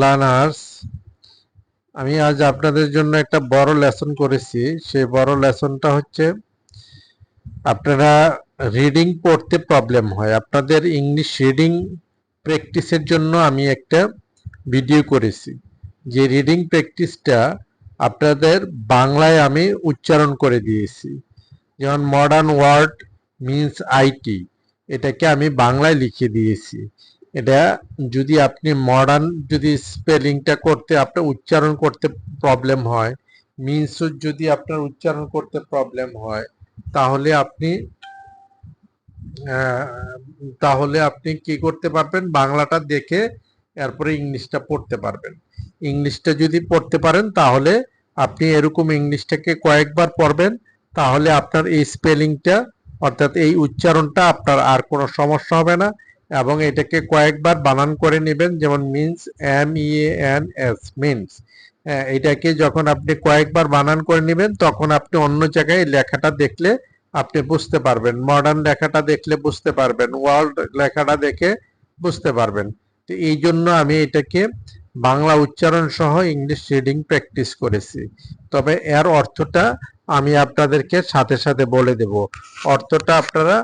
Learners আমি আজ আপনাদের জন্য একটা বড় লেসন করেছি। সেই বড় লেসনটা হচ্ছে, আপনারা রিডিং পড়তে প্রবলেম হয়। আপনাদের ইংলিশ রিডিং প্র্যাকটিসের জন্য আমি একটা ভিডিও করেছি। যে রিডিং প্র্যাকটিসটা আপনাদের বাংলায় আমি উচ্চারণ করে দিয়েছি। যেমন মডার্ন ওয়ার্ড মিন্স আইটি এটাকে আমি বাংলায় লিখে দিয়েছি। এটা যদি আপনি মডার্ন যদি স্পেলিংটা করতে, আপনার উচ্চারণ করতে প্রবলেম হয় মিন্স যদি আপনার উচ্চারণ করতে প্রবলেম হয়, তাহলে আপনি তাহলে আপনি কি করতে পারবেন? বাংলাটা দেখে এরপরে ইংলিশটা পড়তে পারবেন। ইংলিশটা যদি পড়তে পারেন, তাহলে আপনি এরকম ইংলিশটাকে কয়েকবার পড়বেন, তাহলে আপনার এই স্পেলিংটা অর্থাৎ এই উচ্চারণটা আপনার আর কোনো সমস্যা হবে না। এবং এটাকে কয়েকবার বানান করে নেবেন, যেমন means M E N S means এটাকে যখন আপনি কয়েকবার বানান করে নেবেন, তখন আপনি অন্য জায়গায় লেখাটা দেখলে আপনি বুঝতে পারবেন। মডার্ন লেখাটা দেখলে বুঝতে পারবেন। ওয়ার্ল্ড লেখাটা দেখে বুঝতে পারবেন। তো এই জন্য আমি এটাকে বাংলা উচ্চারণ সহ ইংলিশ রিডিং প্র্যাকটিস করেছি। তবে এর অর্থটা আমি আপনাদেরকে সাথে সাথে বলে দেব। অর্থটা আপনারা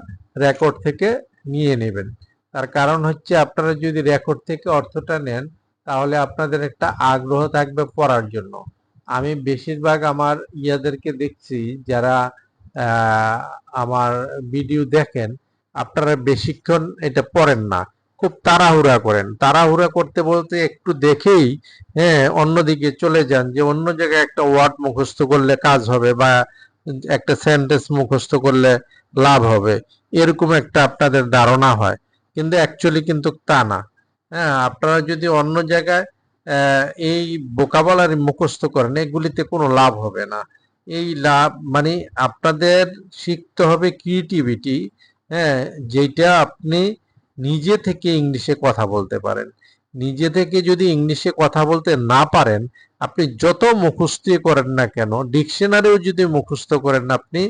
রেকর্ড থেকে নিয়ে নেবেন। তার কারণ হচ্ছে আপনারা যদি রেকর্ড থেকে অর্থটা নেন, তাহলে আপনাদের একটা আগ্রহ থাকবে পড়ার জন্য। আমি বেশিরভাগ আমার ইয়াদেরকে দেখছি যারা আমার ভিডিও দেখেন, আপনারা বেশিক্ষণ এটা পড়েন না। খুব তাড়াহুড়া করেন। তাড়াহুড়া করতে বলতে একটু দেখেই হ্যাঁ অন্যদিকে চলে যান যে অন্য জায়গায় একটা ওয়ার্ড মুখস্থ করলে কাজ হবে বা একটা সেন্টেন্স মুখস্থ করলে লাভ হবে। এরকম একটা আপনাদের ধারণা হয়। কিন্তু অ্যাকচুয়ালি কিন্তু তা না। হ্যাঁ আপনারা যদি অন্য জায়গায় এই বোকাবলারি মুখস্থ করেন, এগুলিতে কোনো লাভ হবে না। এই লাভ মানে আপনাদের শিখতে হবে ক্রিয়েটিভিটি হ্যাঁ যেটা আপনি নিজে থেকে ইংলিশে কথা বলতে পারেন। নিজে থেকে যদি ইংলিশে কথা বলতে না পারেন, আপনি যত মুখস্থ করেন না কেন ডিকশনারিও যদি মুখস্থ করেন, আপনি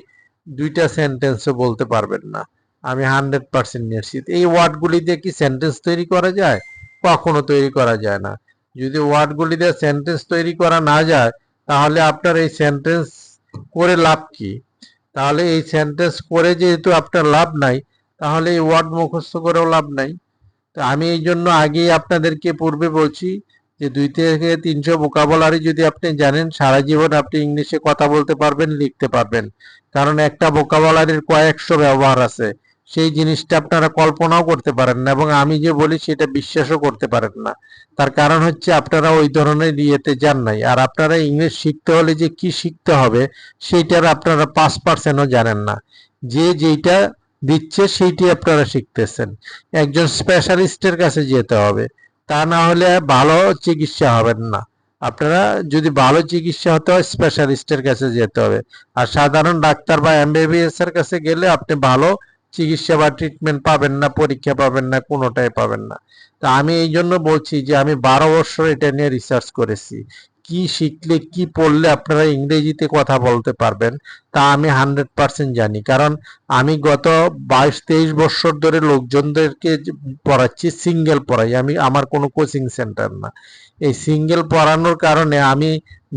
দুইটা সেন্টেন্সও বলতে পারবেন না। আমি হান্ড্রেড পার্সেন্ট নিশ্চিত এই ওয়ার্ডগুলি দিয়ে কি সেন্টেন্স তৈরি করা যায়? কখনো তৈরি করা যায় না। যদি ওয়ার্ডগুলি দিয়ে সেন্টেন্স তৈরি করা না যায়, তাহলে আপনার এই সেন্টেন্স করে লাভ কি? তাহলে এই সেন্টেন্স করে যেহেতু আপনার লাভ নাই, তাহলে এই ওয়ার্ড মুখস্থ করেও লাভ নাই। তো আমি এই জন্য আগেই আপনাদেরকে পূর্বে বলছি যে দুই থেকে তিনশো ভোকাবুলারি যদি আপনি জানেন, সারা জীবন আপনি ইংলিশে কথা বলতে পারবেন, লিখতে পারবেন। কারণ একটা ভোকাবুলারির কয়েকশো ব্যবহার আছে। সেই জিনিসটা আপনারা কল্পনাও করতে পারেন না এবং আমি যে বলি সেটা বিশ্বাসও করতে পারেন না। তার কারণ হচ্ছে আপনারা ওই ধরনের ইয়েতে যান নাই। আর আপনারা ইংলিশ শিখতে হলে যে কি শিখতে হবে সেইটার আপনারা পাঁচ পার্সেন্টও জানেন না। যে যেইটা দিচ্ছে সেইটি আপনারা শিখতেছেন। একজন স্পেশালিস্টের কাছে যেতে হবে। তা না হলে ভালো চিকিৎসা হবেন না। আপনারা যদি ভালো চিকিৎসা হতে হয় স্পেশালিস্টের কাছে যেতে হবে। আর সাধারণ ডাক্তার বা এমবিবিএস এর কাছে গেলে আপনি ভালো চিকিৎসা বা ট্রিটমেন্ট পাবেন না, পরীক্ষা পাবেন না, কোনোটাই পাবেন না। তা আমি এই জন্য বলছি যে আমি বারো বছর এটা নিয়ে রিসার্চ করেছি। কি শিখলে, কি পড়লে আপনারা ইংরেজিতে কথা বলতে পারবেন, তা আমি হান্ড্রেড পার্সেন্ট জানি। কারণ আমি গত বাইশ, তেইশ বছর ধরে লোকজনদেরকে পড়াচ্ছি সিঙ্গেল পড়াই। আমি, আমার কোনো কোচিং সেন্টার না। এই সিঙ্গেল পড়ানোর কারণে আমি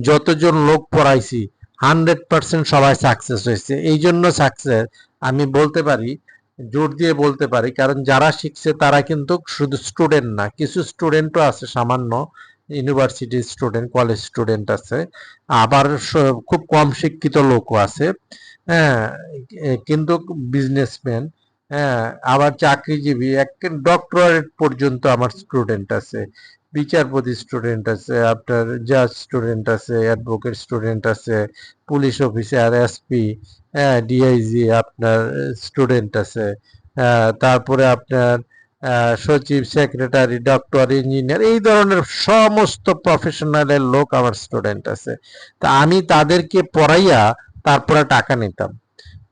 যতজন লোক পড়াইছি হান্ড্রেড পার্সেন্ট সবাই সাকসেস হয়েছে। এই জন্য সাকসেস আমি বলতে পারি, জোর দিয়ে বলতে পারি, কারণ যারা শিখছে তারা কিন্তু শুধু স্টুডেন্ট না, কিছু স্টুডেন্টও আছে, সামান্য ইউনিভার্সিটি স্টুডেন্ট কলেজ স্টুডেন্ট আছে, আবার খুব কম শিক্ষিত লোকও আছে হ্যাঁ কিন্তু বিজনেসম্যান হ্যাঁ আবার চাকরিজীবী, এক ডক্টরেট পর্যন্ত আমার স্টুডেন্ট আছে, বিচারপতি স্টুডেন্ট আছে, আপনার জাজ স্টুডেন্ট আছে অ্যাডভোকেট স্টুডেন্ট আছে পুলিশ অফিসার এসপি হ্যাঁ ডিআইজি আপনার স্টুডেন্ট আছে। তারপরে আপনার সচিব সেক্রেটারি ডক্টর ইঞ্জিনিয়ার এই ধরনের সমস্ত প্রফেশনালের লোক আমার স্টুডেন্ট আছে। তা আমি তাদেরকে পড়াইয়া তারপরে টাকা নিতাম।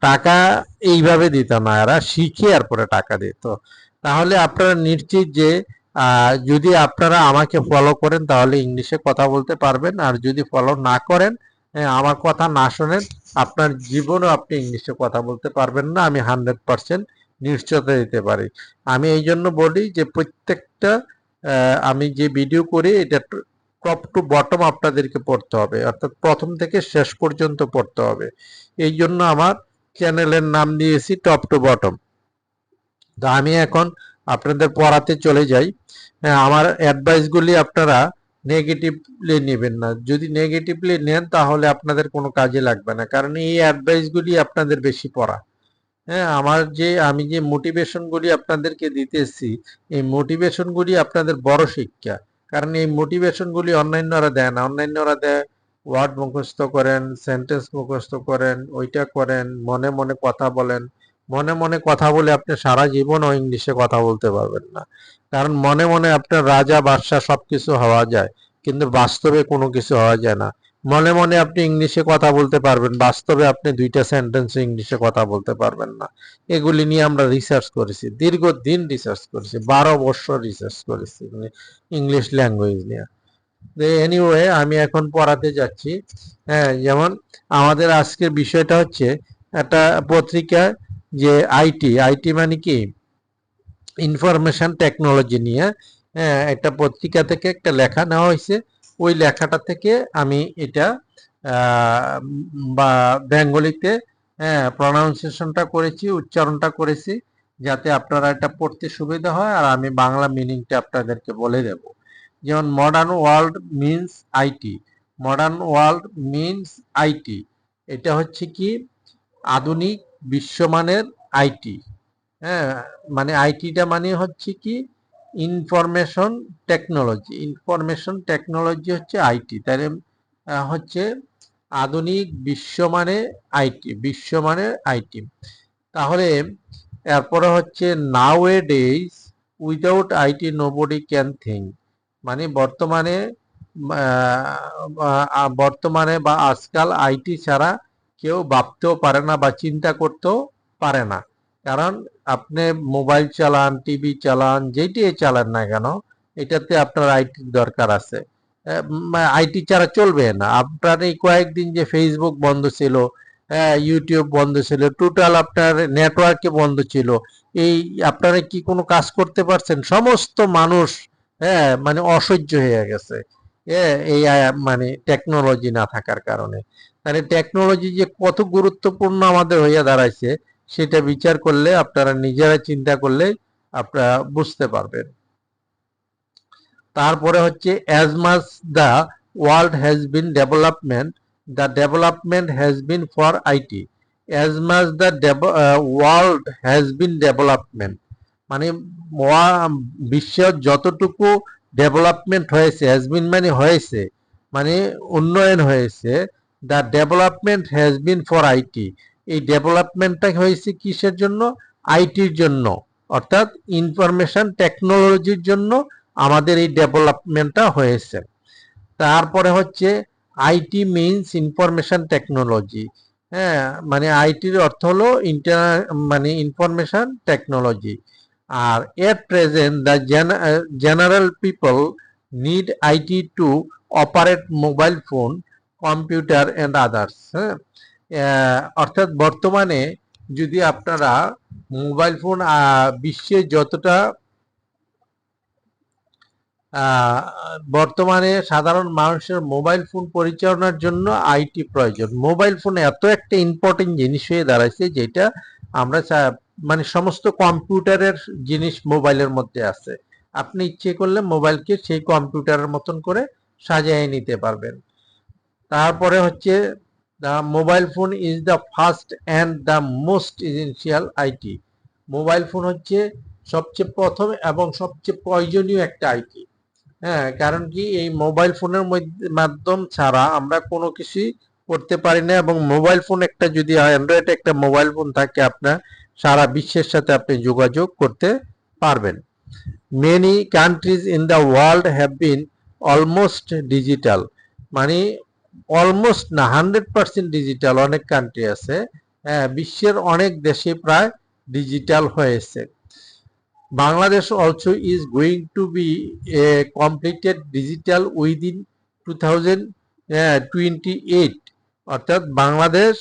টাকা এইভাবে দিতাম এরা, শিখে এরপরে টাকা দিত। তাহলে আপনারা নিশ্চিত যে যদি আপনারা আমাকে ফলো করেন তাহলে ইংলিশে কথা বলতে পারবেন। আর যদি ফলো না করেন আমার কথা না শোনেন আপনার জীবনও আপনি ইংলিশে কথা বলতে পারবেন না আমি হান্ড্রেড পার্সেন্ট নিশ্চয়তা দিতে পারি। আমি এই জন্য বলি যে প্রত্যেকটা আমি যে ভিডিও করি এটা টপ টু বটম আপনাদেরকে পড়তে হবে। অর্থাৎ প্রথম থেকে শেষ পর্যন্ত পড়তে হবে। এই জন্য আমার চ্যানেলের নাম দিয়েছি টপ টু বটম তো আমি এখন আপনাদের পড়াতে চলে যাই। হ্যাঁ, আমার অ্যাডভাইসগুলি আপনারা নেগেটিভলি নেবেন না। যদি নেগেটিভলি নেন, তাহলে আপনাদের কোনো কাজে লাগবে না। কারণ এই অ্যাডভাইসগুলি আপনাদের বেশি পড়া। হ্যাঁ আমার যে, আমি যে মোটিভেশনগুলি আপনাদেরকে দিতেছি, এই মোটিভেশনগুলি আপনাদের বড় শিক্ষা। কারণ এই মোটিভেশনগুলি অন্যান্যরা দেয় না। অন্যান্যরা দেয় ওয়ার্ড মুখস্থ করেন সেন্টেন্স মুখস্থ করেন, ওইটা করেন, মনে মনে কথা বলেন। মনে মনে কথা বলে আপনি সারা জীবনও ইংলিশে কথা বলতে পারবেন না। কারণ মনে মনে আপনার রাজা, বাদশাহ সবকিছু হওয়া যায়, কিন্তু বাস্তবে কোনো কিছু হওয়া যায় না। মনে মনে আপনি ইংলিশে কথা বলতে পারবেন, বাস্তবে আপনি দুইটা সেন্টেন্স ইংলিশে কথা বলতে পারবেন না। এগুলি নিয়ে আমরা রিসার্চ করেছি, দীর্ঘদিন রিসার্চ করেছি, বারো বছর রিসার্চ করেছি ইংলিশ ল্যাঙ্গুয়েজ নিয়ে। এনিওয়ে আমি এখন পড়াতে যাচ্ছি। হ্যাঁ যেমন আমাদের আজকের বিষয়টা হচ্ছে একটা পত্রিকা যে আইটি আইটি মানে কি? ইনফরমেশন টেকনোলজি নিয়ে হ্যাঁ, একটা পত্রিকা থেকে একটা লেখা নেওয়া হয়েছে। ওই লেখাটা থেকে আমি এটা বা বেঙ্গলিতে হ্যাঁ প্রনাউন্সিয়েশনটা করেছি উচ্চারণটা করেছি যাতে আপনারা এটা পড়তে সুবিধা হয় আর আমি বাংলা মিনিংটা আপনাদেরকে বলে দেব। যেমন modern world means IT modern world means IT এটা হচ্ছে কি? আধুনিক বিশ্বমানের আইটি হ্যাঁ মানে আইটিটা মানে হচ্ছে কি ইনফরমেশন টেকনোলজি ইনফরমেশন টেকনোলজি হচ্ছে আইটি তাহলে হচ্ছে আধুনিক বিশ্বমানে আইটি বিশ্বমানের আইটি তাহলে, এরপরে হচ্ছে nowadays without IT nobody can think মানে বর্তমানে বর্তমানে বা আজকাল আইটি ছাড়া কেউ ভাবতেও পারে না বা চিন্তা করতেও পারে না। কারণ আপনি মোবাইল চালান, টিভি চালান যেটাই চালান না কেন, এটাতে আপনার আইটির দরকার আছে। আইটি ছাড়া চলবে না। আপনার এই কয়েকদিন যে ফেসবুক বন্ধ ছিল ইউটিউব বন্ধ ছিল টোটাল আপনার নেটওয়ার্কে বন্ধ ছিল, এই আপনারা কি কোনো কাজ করতে পারছেন? সমস্ত মানুষ হ্যাঁ মানে অসহ্য হয়ে গেছে। এই মানে টেকনোলজি না থাকার কারণে। মানে টেকনোলজি যে কত গুরুত্বপূর্ণ আমাদের হইয়া দাঁড়াইছে সেটা বিচার করলে আপনারা নিজেরা চিন্তা করলে আপনারা বুঝতে পারবেন। তারপরে হচ্ছে as much the world has been development the development has been for IT as much the world has been development মানে বিশ্বের যতটুকু ডেভেলপমেন্ট হয়েছে হ্যাজ বিন মানে হয়েছে মানে উন্নয়ন হয়েছে the development has been for IT এই ডেভেলপমেন্টটা হয়েছে কিসের জন্য? আইটির জন্য। অর্থাৎ ইনফরমেশন টেকনোলজির জন্য আমাদের এই ডেভেলপমেন্টটা হয়েছে। তারপরে হচ্ছে আইটি মিনস ইনফরমেশন টেকনোলজি হ্যাঁ মানে আইটির অর্থ হলো ইন্টার মানে information technology R at present the general people need IT to operate mobile phone computer and others হ্যাঁ অর্থাৎ বর্তমানে যদি আপনারা মোবাইল ফোন বিশ্বে যতটা বর্তমানে সাধারণ মানুষের মোবাইল ফোন পরিচালনার জন্য আইটি প্রয়োজন। মোবাইল ফোন এত একটা ইম্পর্টেন্ট জিনিস হয়ে দাঁড়াইছে যেটা আমরা মানে সমস্ত কম্পিউটারের জিনিস মোবাইলের মধ্যে আছে। আপনি ইচ্ছে করলে মোবাইলকে সেই কম্পিউটারের মতন করে সাজিয়ে নিতে পারবেন। তারপরে হচ্ছে the mobile phone is the first and the most essential IT mobile phone হচ্ছে সবচেয়ে প্রথম এবং সবচেয়ে প্রয়োজনীয় একটা আইটি হ্যাঁ কারণ কি এই মোবাইল ফোনের মধ্যে, মাধ্যম ছাড়া আমরা কোনো কিছুই করতে পারি না এবং মোবাইল ফোন একটা যদি অ্যান্ড্রয়েড একটা মোবাইল ফোন থাকে আপনার, সারা বিশ্বের সাথে আপনি যোগাযোগ করতে পারবেন। Many countries in the world have been almost digital মানে অলমোস্ট না হান্ড্রেড পার্সেন্ট ডিজিটাল অনেক কান্ট্রি আছে। হ্যাঁ বিশ্বের অনেক দেশে প্রায় ডিজিটাল হয়েছে। Bangladesh also is going to be a completed digital within two thousand twenty eight অর্থাৎ বাংলাদেশ,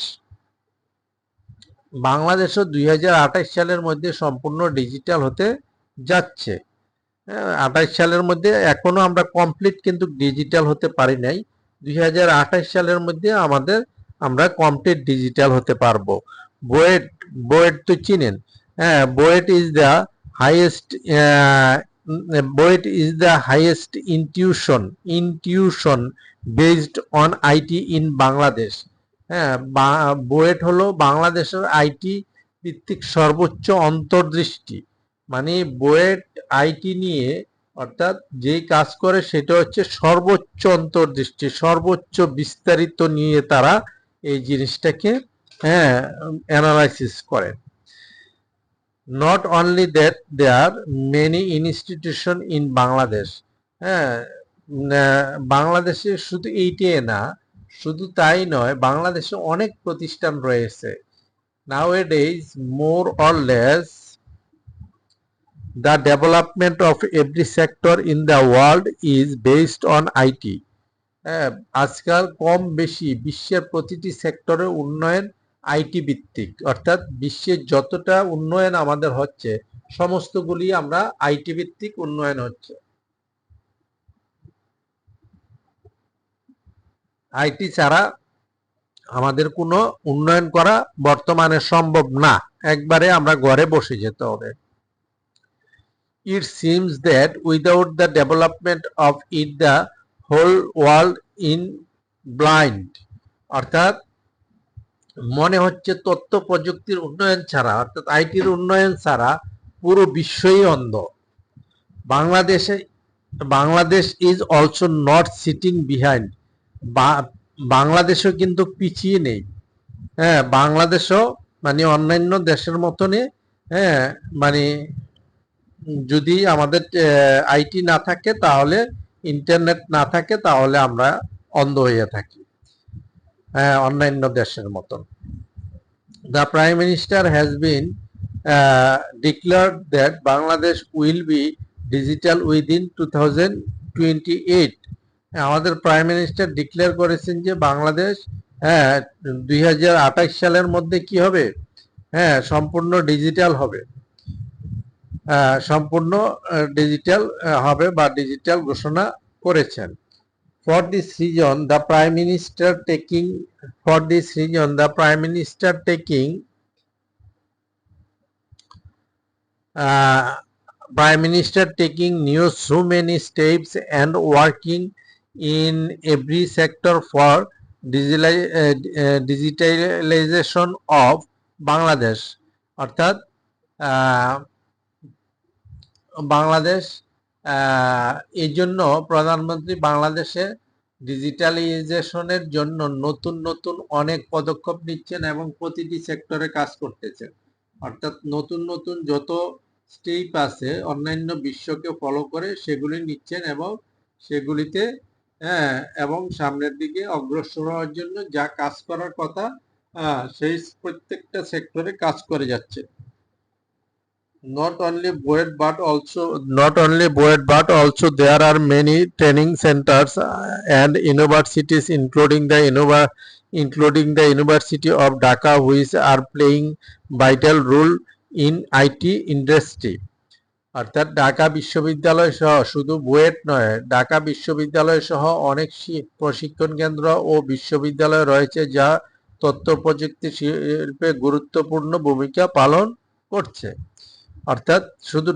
বাংলাদেশও দুই হাজার আঠাশ সালের মধ্যে সম্পূর্ণ ডিজিটাল হতে যাচ্ছে। আঠাশ সালের মধ্যে এখনও আমরা কমপ্লিট কিন্তু ডিজিটাল হতে পারি নাই। দু হাজার আঠাশ সালের মধ্যে আমাদের আমরা কমপ্লিট ডিজিটাল হতে পারব। বোয়েট বোয়েট তো চিনেন? হ্যাঁ BUET is the highest BUET is the highest intuition intuition based on IT in Bangladesh হ্যাঁ বুয়েট হলো বাংলাদেশের আইটি ভিত্তিক সর্বোচ্চ অন্তর্দৃষ্টি। মানে বুয়েট আইটি নিয়ে অর্থাৎ যেই কাজ করে সেটা হচ্ছে সর্বোচ্চ অন্তর্দৃষ্টি, সর্বোচ্চ বিস্তারিত নিয়ে তারা এই জিনিসটাকে হ্যাঁ অ্যানালাইসিস করে। Not only that there many institution in Bangladesh হ্যাঁ বাংলাদেশে শুধু এইটাই না, শুধু তাই নয়, বাংলাদেশে অনেক প্রতিষ্ঠান রয়েছে। Nowadays more or less the development of every sector in the world is based on IT হ্যাঁ, আজকাল কম বেশি বিশ্বের প্রতিটি সেক্টরের উন্নয়ন আইটি ভিত্তিক। অর্থাৎ বিশ্বের যতটা উন্নয়ন আমাদের হচ্ছে সমস্তগুলি আমরা আইটি ভিত্তিক উন্নয়ন হচ্ছে। আইটি ছাড়া আমাদের কোনো উন্নয়ন করা বর্তমানে সম্ভব না। একবারে আমরা ঘরে বসে যেতে হবে। It seems that without the development of it, the whole world in blind. অর্থাৎ মনে হচ্ছে তথ্য প্রযুক্তির উন্নয়ন ছাড়া, অর্থাৎ আইটির উন্নয়ন ছাড়া পুরো বিশ্বই অন্ধ। বাংলাদেশে, Bangladesh is also not sitting behind বাংলাদেশও কিন্তু পিছিয়ে নেই। হ্যাঁ বাংলাদেশও মানে অন্যান্য দেশের মতনই হ্যাঁ মানে যদি আমাদের আইটি না থাকে তাহলে ইন্টারনেট না থাকে তাহলে আমরা অন্ধ হয়ে থাকি। হ্যাঁ অন্যান্য দেশের মতন। The prime minister has been declared that Bangladesh will be digital within two thousand twenty eight আমাদের প্রাইম মিনিস্টার ডিক্লেয়ার করেছেন যে বাংলাদেশ হ্যাঁ দুই সালের মধ্যে কি হবে? হ্যাঁ সম্পূর্ণ ডিজিটাল হবে। সম্পূর্ণ ডিজিটাল হবে বা ডিজিটাল ঘোষণা করেছেন। For this reason the prime minister taking for this reason the prime minister taking prime minister taking new so many steps and working in every sector for digitization of Bangladesh অর্থাৎ বাংলাদেশ এই জন্য প্রধানমন্ত্রী বাংলাদেশে ডিজিটালাইজেশনের জন্য নতুন নতুন অনেক পদক্ষেপ নিচ্ছেন এবং প্রতিটি সেক্টরে কাজ করতেছেন। অর্থাৎ নতুন নতুন যত স্টেপ আছে, অন্যান্য বিশ্বকে ফলো করে সেগুলি নিচ্ছেন এবং সেগুলিতে হ্যাঁ এবং সামনের দিকে অগ্রসর হওয়ার জন্য যা কাজ করার কথা সেই প্রত্যেকটা সেক্টরে কাজ করে যাচ্ছে not only Boyd but also not only Boyd but also there are many training centers uh, and universities including the Innova including the University of Dhaka which are playing vital role in IT industry অর্থাৎ ঢাকা বিশ্ববিদ্যালয় সহ শুধু বুয়েট নয় ঢাকা বিশ্ববিদ্যালয় সহ অনেক প্রশিক্ষণ কেন্দ্র ও বিশ্ববিদ্যালয় রয়েছে যা তথ্য প্রযুক্তি শিল্পে গুরুত্বপূর্ণ ভূমিকা পালন করছে অর্থাৎ শুধু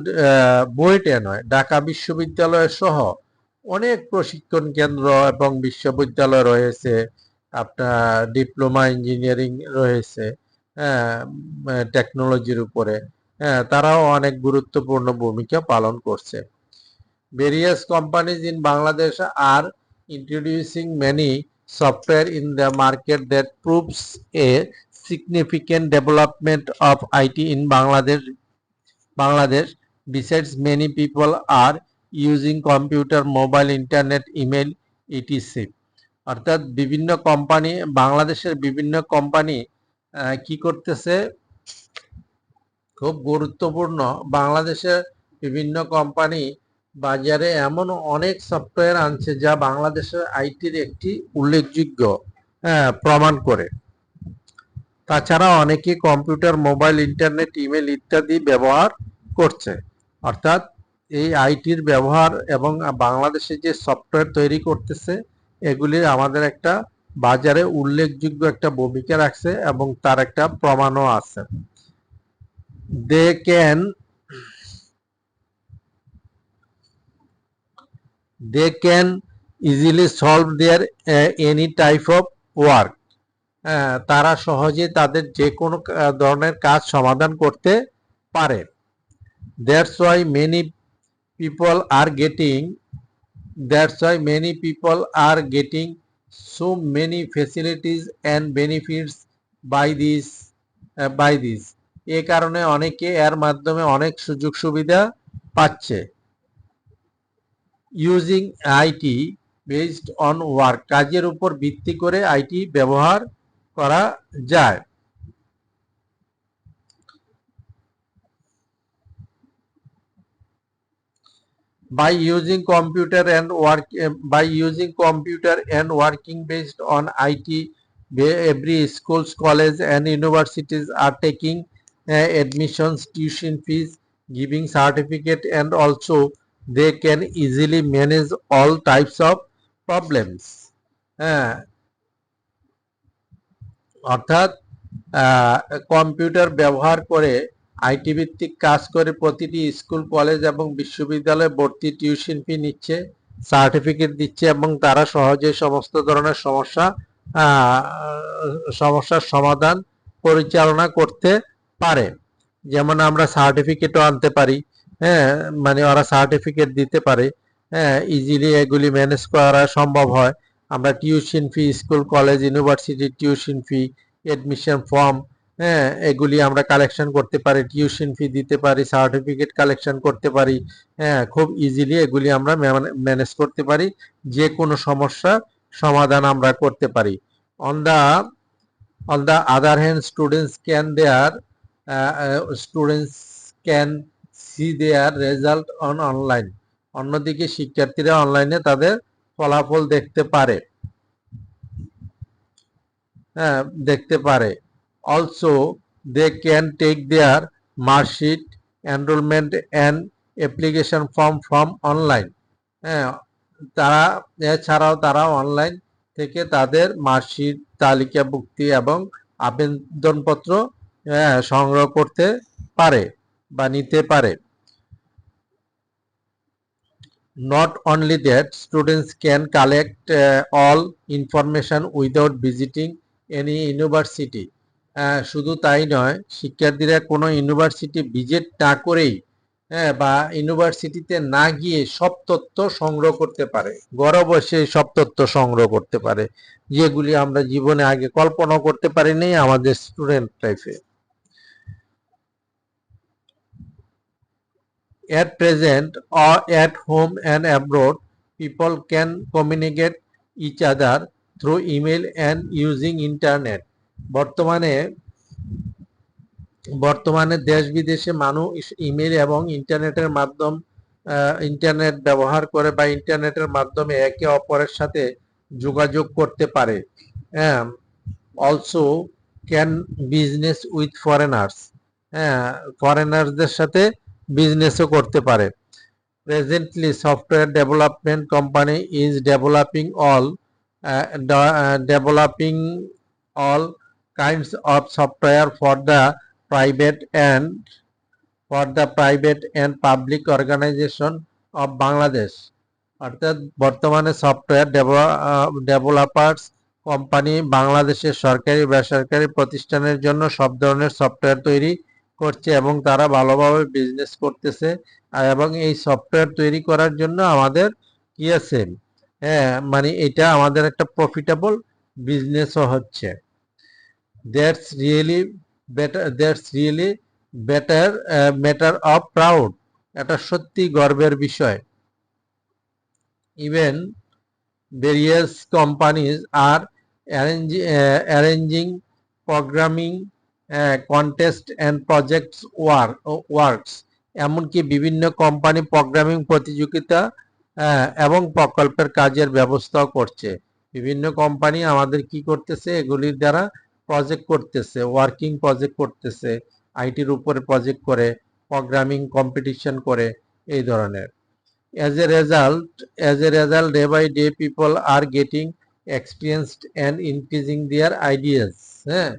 বুয়েটে নয়, ঢাকা বিশ্ববিদ্যালয় সহ অনেক প্রশিক্ষণ কেন্দ্র এবং বিশ্ববিদ্যালয় রয়েছে, আপনার ডিপ্লোমা ইঞ্জিনিয়ারিং রয়েছে হ্যাঁ টেকনোলজির উপরে হ্যাঁ তারাও অনেক গুরুত্বপূর্ণ ভূমিকা পালন করছে। Various companies in Bangladesh are introducing many software in the market that proves a significant development of IT in Bangladesh. Bangladesh. Besides, many people are using computer, mobile, internet, email, etc. অর্থাৎ বিভিন্ন company বাংলাদেশের বিভিন্ন company কি করতেছে খুব গুরুত্বপূর্ণ বাংলাদেশের বিভিন্ন কোম্পানি বাজারে এমন অনেক সফটওয়্যার আনছে যা বাংলাদেশের আইটির একটি উল্লেখযোগ্য প্রমাণ করে তাছাড়া অনেকে কম্পিউটার মোবাইল ইন্টারনেট ইমেল ইত্যাদি ব্যবহার করছে। অর্থাৎ এই আইটির ব্যবহার এবং বাংলাদেশে যে সফটওয়্যার তৈরি করতেছে এগুলির আমাদের একটা বাজারে উল্লেখযোগ্য একটা ভূমিকা রাখছে এবং তার একটা প্রমাণও আছে। They can easily solve their uh, any type of work ah, তারা সহজে তাদের যে কোনো ধরনের কাজ সমাধান করতে পারে। That's why many people are getting that's why many people are getting so many facilities and benefits by this by this এ কারণে অনেকে এর মাধ্যমে অনেক সুযোগ সুবিধা পাচ্ছে। Using IT based on work কাজের উপর ভিত্তি করে আইটি ব্যবহার করা যায় by using computer and work eh, by using computer and working based on IT every schools college and universities are taking uh, admissions tuition fees giving certificate and also they can easily manage all types of problems হ্যাঁ অর্থাৎ computer ব্যবহার করে IT ভিত্তিক কাজ করে প্রতিটি school, college এবং বিশ্ববিদ্যালয়ে ভর্তি টিউশন ফি নিচ্ছে, সার্টিফিকেট দিচ্ছে এবং তারা সহজে সমস্ত ধরনের সমস্যা সমস্যার সমাধান পরিচালনা করতে পারে। যেমন আমরা সার্টিফিকেটও আনতে পারি হ্যাঁ মানে ওরা সার্টিফিকেট দিতে পারে হ্যাঁ ইজিলি এগুলি ম্যানেজ করা সম্ভব হয়। আমরা tuition fee school college university tuition fee admission form হ্যাঁ এগুলি আমরা কালেকশন করতে পারি টিউশন ফি দিতে পারি সার্টিফিকেট কালেকশন করতে পারি হ্যাঁ খুব ইজিলি এগুলি আমরা ম্যানেজ করতে পারি যে কোনো সমস্যা সমাধান আমরা করতে পারি। On the on the other hand students can their students can see their result on online অন্যদিকে শিক্ষার্থীরা অনলাইনে তাদের ফলাফল দেখতে পারে। হ্যাঁ দেখতে পারে। Also they can take their marksheet enrolment and application form form online হ্যাঁ তারা এছাড়াও তারা অনলাইন থেকে তাদের মার্কশিট তালিকাভুক্তি এবং আবেদনপত্র হ্যাঁ, সংগ্রহ করতে পারে বা নিতে পারে। Not only that students can collect uh, all information without visiting any university. শুধু তাই নয় শিক্ষার্থীরা কোনো ইউনিভার্সিটি ভিজিট না করেই হ্যাঁ বা ইউনিভার্সিটিতে না গিয়ে সব তথ্য সংগ্রহ করতে পারে। ঘরে বসে সব তথ্য সংগ্রহ করতে পারে। যেগুলি আমরা জীবনে আগে কল্পনা করতে পারিনি আমাদের স্টুডেন্ট লাইফে At present or at home and abroad, people can communicate each other through email and using internet. বর্তমানে বর্তমানে দেশ বিদেশে মানুষ ইমেল এবং ইন্টারনেটের মাধ্যম ইন্টারনেট ব্যবহার করে বা ইন্টারনেটের মাধ্যমে একে অপরের সাথে যোগাযোগ করতে পারে হ্যাঁ also can business with foreigners হ্যাঁ ফরেনার্সদের সাথে বিজনেসও করতে পারে। Presently software development company is developing all developing all kinds of software for the private and for the private and public organisation of Bangladesh অর্থাৎ বর্তমানে সফটওয়্যার ডেভেলপার্স কোম্পানি বাংলাদেশের সরকারি, বেসরকারি প্রতিষ্ঠানের জন্য সব ধরনের সফটওয়্যার তৈরি করছে এবং তারা ভালোভাবে বিজনেস করতেছে এবং এই সফটওয়্যার তৈরি করার জন্য আমাদের কি আছে? হ্যাঁ মানে এটা আমাদের একটা প্রফিটেবল বিজনেসও হচ্ছে। That's really better that's really better matter of proud এটা সত্যি গর্বের বিষয়। Even various companies are arranging programming contest and projects work works এমনকি বিভিন্ন কোম্পানি প্রোগ্রামিং প্রতিযোগিতা এবং প্রকল্পের কাজের ব্যবস্থাও করছে। বিভিন্ন কোম্পানি আমাদের কি করতেছে? এগুলির দ্বারা প্রজেক্ট করতেছে ওয়ার্কিং প্রজেক্ট করতেছে আইটির উপরে প্রজেক্ট করে প্রোগ্রামিং কম্পিটিশন করে, এই ধরনের। As a result as a result day by day people are getting experienced and increasing their ideas হ্যাঁ?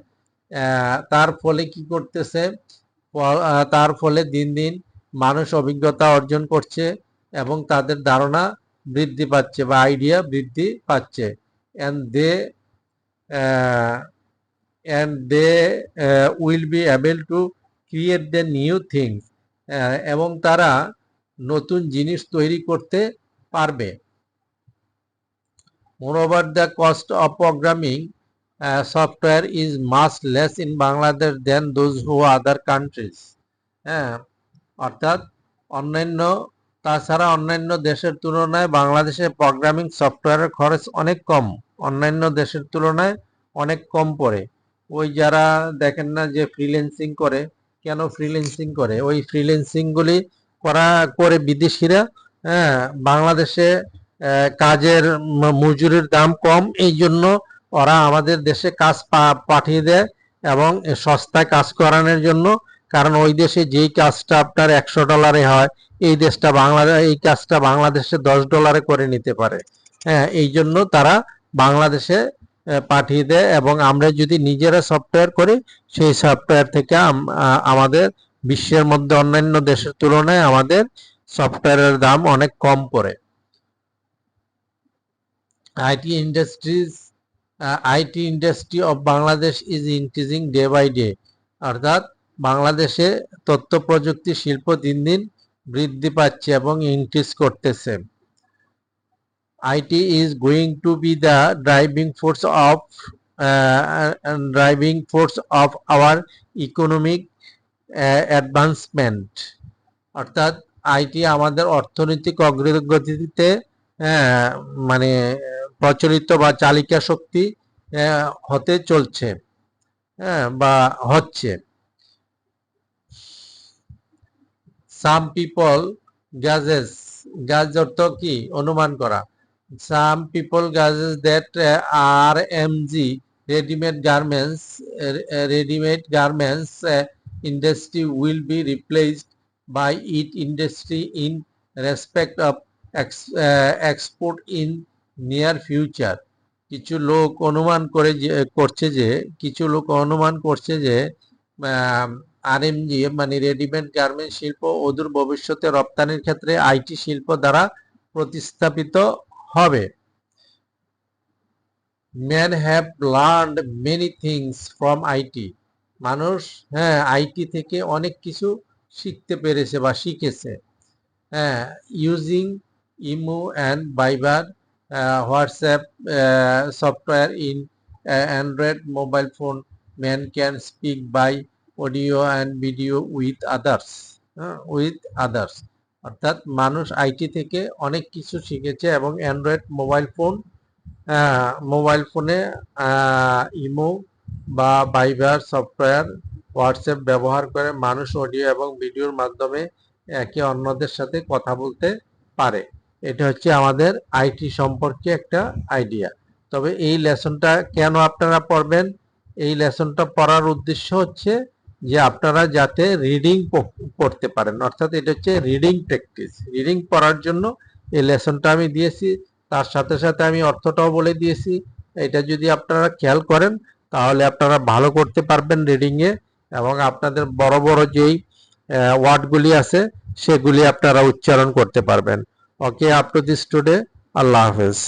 তার ফলে কি করতেছে? তার ফলে দিন দিন মানুষ অভিজ্ঞতা অর্জন করছে এবং তাদের ধারণা বৃদ্ধি পাচ্ছে বা আইডিয়া বৃদ্ধি পাচ্ছে। And they and they will be able to create the new things এবং তারা নতুন জিনিস তৈরি করতে পারবে। Moreover the cost of programming software is much less in Bangladesh than those who other countries হ্যাঁ অর্থাৎ অন্যান্য, তাছাড়া অন্যান্য দেশের তুলনায় বাংলাদেশে প্রোগ্রামিং সফটওয়্যারের খরচ অনেক কম। অন্যান্য দেশের তুলনায় অনেক কম পড়ে। ওই যারা দেখেন না যে ফ্রিল্যান্সিং করে, কেন ফ্রিল্যান্সিং করে? ওই ফ্রিল্যান্সিংগুলি করা, করে বিদেশিরা হ্যাঁ বাংলাদেশে কাজের মজুরির দাম কম। এই জন্য ওরা আমাদের দেশে কাজ পাঠিয়ে দেয় এবং সস্তায় কাজ করানোর জন্য। কারণ ওই দেশে যেই কাজটা আপনার একশো ডলারে হয়, এই দেশটা বাংলাদেশ এই কাজটা বাংলাদেশে দশ ডলারে করে নিতে পারে। হ্যাঁ এই জন্য তারা বাংলাদেশে পাঠিয়ে দেয় এবং আমরা যদি নিজেরা সফটওয়্যার করি, সেই সফটওয়্যার থেকে আমাদের বিশ্বের মধ্যে অন্যান্য দেশের তুলনায় আমাদের সফটওয়্যারের দাম অনেক কম পড়ে। IT industries IT industry of Bangladesh is increasing day by day অর্থাৎ বাংলাদেশে তথ্য প্রযুক্তি শিল্প দিন দিন বৃদ্ধি পাচ্ছে এবং ইনক্রিজ করতেছে। IT is going to be the driving force of driving force of our economic advancement অর্থাৎ আইটি আমাদের অর্থনৈতিক অগ্রগতিতে মানে প্রচলিত বা চালিকা শক্তি হতে চলছে বা হচ্ছে। সাম পিপল গাজেস গাজ অর্থ কি? অনুমান করা। Some people guesses that R M G readymade garments readymade garments industry will be replaced by it industry in respect of export uh, export future কিছু লোক অনুমান করে যে, করছে যে, কিছু লোক অনুমান করছে যে আরএমজি মানে রেডিমেড গার্মেন্ট শিল্প অদূর ভবিষ্যতে রপ্তানির ক্ষেত্রে আইটি শিল্প দ্বারা প্রতিস্থাপিত হবে। Man have learned many things from IT মানুষ হ্যাঁ আইটি থেকে অনেক কিছু শিখতে পেরেছে বা শিখেছে। হ্যাঁ using Imo and Viber WhatsApp software in Android mobile phone man can speak by audio and video with others with others অর্থাৎ মানুষ আইটি থেকে অনেক কিছু শিখেছে এবং অ্যান্ড্রয়েড মোবাইল ফোন মোবাইল ফোনে ইমো বা ভাইবার সফটওয়্যার হোয়াটসঅ্যাপ ব্যবহার করে মানুষ অডিও এবং ভিডিওর মাধ্যমে একে অন্যদের সাথে কথা বলতে পারে। এটা হচ্ছে আমাদের আইটি সম্পর্কে একটা আইডিয়া তবে এই লেসনটা কেন আপনারা পড়বেন? এই লেসনটা পড়ার উদ্দেশ্য হচ্ছে যে আপনারা যাতে রিডিং পড়তে পারেন। অর্থাৎ এটা হচ্ছে রিডিং প্র্যাকটিস রিডিং পড়ার জন্য এই লেসনটা আমি দিয়েছি। তার সাথে সাথে আমি অর্থটাও বলে দিয়েছি। এটা যদি আপনারা খেয়াল করেন, তাহলে আপনারা ভালো করতে পারবেন রিডিংয়ে এবং আপনাদের বড় বড় যেই ওয়ার্ডগুলি আছে, সেগুলি আপনারা উচ্চারণ করতে পারবেন। okay up to this today Allah হাফেজ